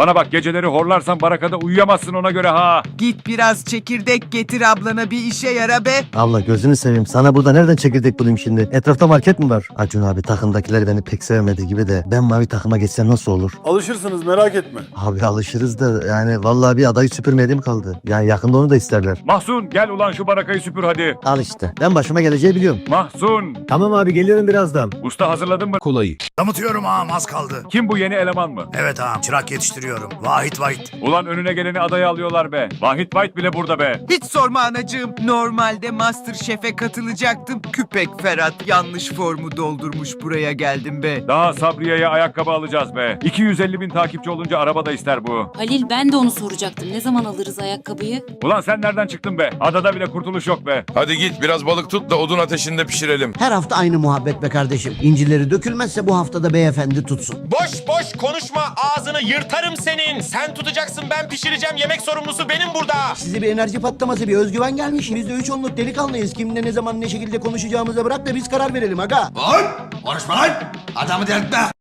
Bana bak geceleri horlarsan barakada uyuyamazsın ona göre ha. Git biraz çekirdek getir ablana bir işe yara be. Abla gözünü seveyim. Sana burada nereden çekirdek bulayım şimdi? Etrafta market mi var? Acun abi takımdakiler beni pek sevmedi gibi de. Ben mavi takıma geçsem nasıl olur? Alışırsınız merak etme. Abi alışırız da yani vallahi bir adayı süpürmediğim kaldı. Yani yakında onu da isterler. Mahsun gel ulan şu barakayı süpür hadi. Al işte. Ben başıma geleceği biliyorum. Mahsun. Tamam abi geliyorum birazdan. Usta hazırladın mı? Kolayı. Damıtıyorum ağam az kaldı. Kim bu yeni eleman mı? Evet ağam çırak yetiştiriyorum. Vahit Vahit. Ulan önüne geleni adaya alıyorlar be. Vahit White bile burada be. Hiç sorma anacığım. Normalde Masterchef'e katılacaktım. Küpek Ferhat yanlış formu doldurmuş buraya geldim be. Daha Sabriye'ye ayakkabı alacağız be. 250 bin takipçi olunca araba da ister bu. Halil ben de onu soracaktım. Ne zaman alırız ayakkabıyı? Ulan sen nereden çıktın be? Adada bile kurtuluş yok be. Hadi git biraz balık tut da odun ateşinde pişirelim. Her hafta aynı muhabbet be kardeşim. İncileri dökülmezse bu haftada beyefendi tutsun. Boş boş konuşma ağzını yırtarım senin. Sen tutacaksın ben pişireceğim yemek sorumlusu benim burada. Size bir enerji patlaması, bir özgüven gelmiş. Biz de üç onluk delikanlıyız. Kimle ne zaman ne şekilde konuşacağımıza bırak da biz karar verelim aga. Lan! Konuşma lan! Adamı delirtme!